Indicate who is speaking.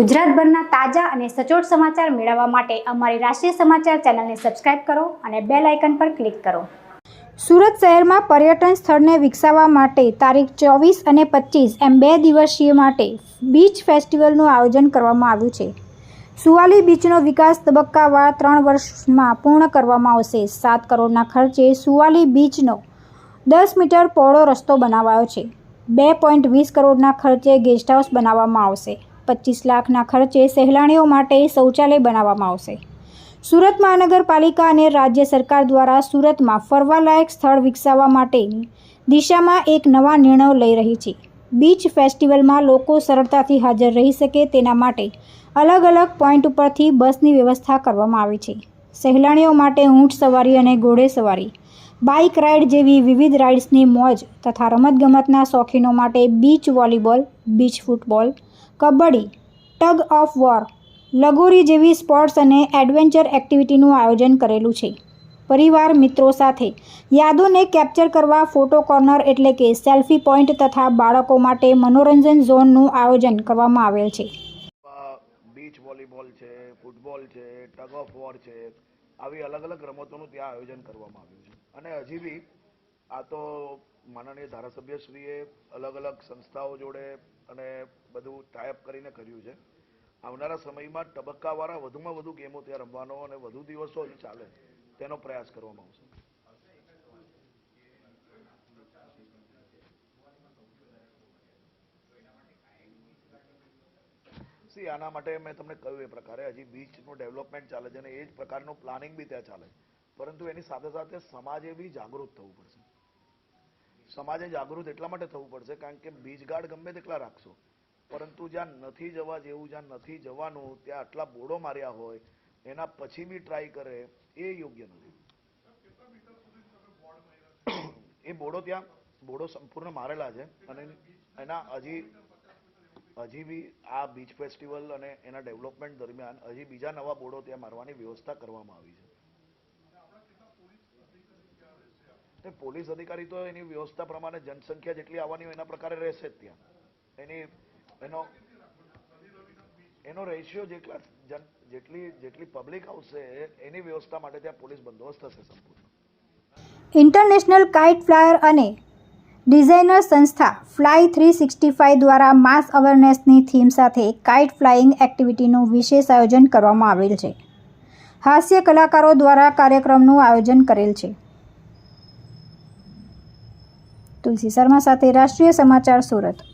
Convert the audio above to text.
Speaker 1: ગુજરાતભરના તાજા અને સચોટ સમાચાર મેળવવા માટે અમારી રાષ્ટ્રીય સમાચાર ચેનલને સબસ્ક્રાઇબ કરો અને બેલ આઇકન પર ક્લિક કરો. સુરત શહેરમાં પર્યટન સ્થળને વિકસાવવા માટે તારીખ ચોવીસ અને પચીસ એમ બે દિવસીય માટે બીચ ફેસ્ટિવલનું આયોજન કરવામાં આવ્યું છે. સુવાલી બીચનો વિકાસ તબક્કાવાર ત્રણ વર્ષમાં પૂર્ણ કરવામાં આવશે. સાત કરોડના ખર્ચે સુવાલી બીચનો દસ મીટર પહોળો રસ્તો બનાવાયો છે. બે પોઈન્ટ વીસ કરોડના ખર્ચે ગેસ્ટ હાઉસ બનાવવામાં આવશે. પચીસ લાખના ખર્ચે સહેલાણીઓ માટે શૌચાલય બનાવવામાં આવશે. સુરત મહાનગરપાલિકા અને રાજ્ય સરકાર દ્વારા સુરતમાં ફરવાલાયક સ્થળ વિકસાવવા માટેની દિશામાં એક નવા નિર્ણયો લઈ રહી છે. બીચ ફેસ્ટિવલમાં લોકો સરળતાથી હાજર રહી શકે તેના માટે અલગ અલગ પોઈન્ટ ઉપરથી બસની વ્યવસ્થા કરવામાં આવી છે. સહેલાણીઓ માટે ઊંટ સવારી અને ઘોડે સવારી બાઇક રાઇડ જેવી વિવિધ રાઇડ્સની મોજ તથા રમતગમતના શોખીનો માટે beach volleyball, beach football, kabaddi, tug of war, lagori જેવી સ્પોર્ટ્સ અને એડવેન્ચર એક્ટિવિટીનું આયોજન કરેલું છે. પરિવાર મિત્રો સાથે યાદોને કેપ્ચર કરવા ફોટો કોર્નર એટલે કે સેલ્ફી પોઈન્ટ તથા બાળકો માટે મનોરંજન ઝોનનું આયોજન કરવામાં આવેલ છે.
Speaker 2: બીચ વોલીબોલ છે, ફૂટબોલ છે, ટગ ઓફ વોર છે આવી અલગ અલગ રમતોનું ત્યાં આયોજન કરવામાં આવ્યું છે. અને હજી બી આ તો માનનીય ધારાસભ્યશ્રીએ અલગ અલગ સંસ્થાઓ જોડે અને બધું ટાઈપ કરીને કર્યું છે. આવનારા સમયમાં તબક્કાવાળા વધુમાં વધુ ગેમો ત્યાં રમવાનો અને વધુ દિવસો ચાલે તેનો પ્રયાસ કરવામાં આવશે. સી આના માટે મેં તમને કહ્યું એ પ્રકારે. હજી બીચનું ડેવલપમેન્ટ ચાલે છે અને એ જ પ્રકારનું પ્લાનિંગ બી ત્યાં ચાલે પરંતુ એની સાથે સાથે સમાજે બી જાગૃત થવું પડશે. સમાજે જાગૃત એટલા માટે થવું પડશે, કારણ કે બીજગાડ ગમે તેટલા રાખશો, પરંતુ જ્યાં નથી જવા જેવું, જ્યાં નથી જવાનું, ત્યાં આટલા બોડો માર્યા હોય, એના પછી બી ટ્રાય કરે, એ યોગ્ય નથી. એ બોડો ત્યાં, બોડો સંપૂર્ણ મારેલા છે અને એના હજી હજી બી આ બીચ ફેસ્ટિવલ અને એના ડેવલપમેન્ટ દરમિયાન હજી બીજા નવા બોર્ડો ત્યાં મારવાની વ્યવસ્થા કરવામાં આવી છે. તે પોલીસ અધિકારી તો એની વ્યવસ્થા પ્રમાણે જનસંખ્યા જેટલી આવવાની હોય એના પ્રકારે રહેશે ત્યાં. એની, એનો એનો રેશિયો જેટલા જન, જેટલી જેટલી પબ્લિક આવશે, એની વ્યવસ્થા માટે ત્યાં પોલીસ બંદોબસ્ત થશે સંપૂર્ણ.
Speaker 1: ઇન્ટરનેશનલ કાઇટ ફ્લાયર અને ડિઝાઇનર સંસ્થા ફ્લાય થ્રી સિક્સટી ફાઇવ દ્વારા માસ અવેરનેસની થીમ સાથે કાઇટ ફ્લાઇંગ એક્ટિવિટીનું વિશેષ આયોજન કરવામાં આવેલ છે. હાસ્ય કલાકારો દ્વારા કાર્યક્રમનું આયોજન કરેલ છે. તુલસી શર્મા સાથે રાષ્ટ્રીય સમાચાર સુરત.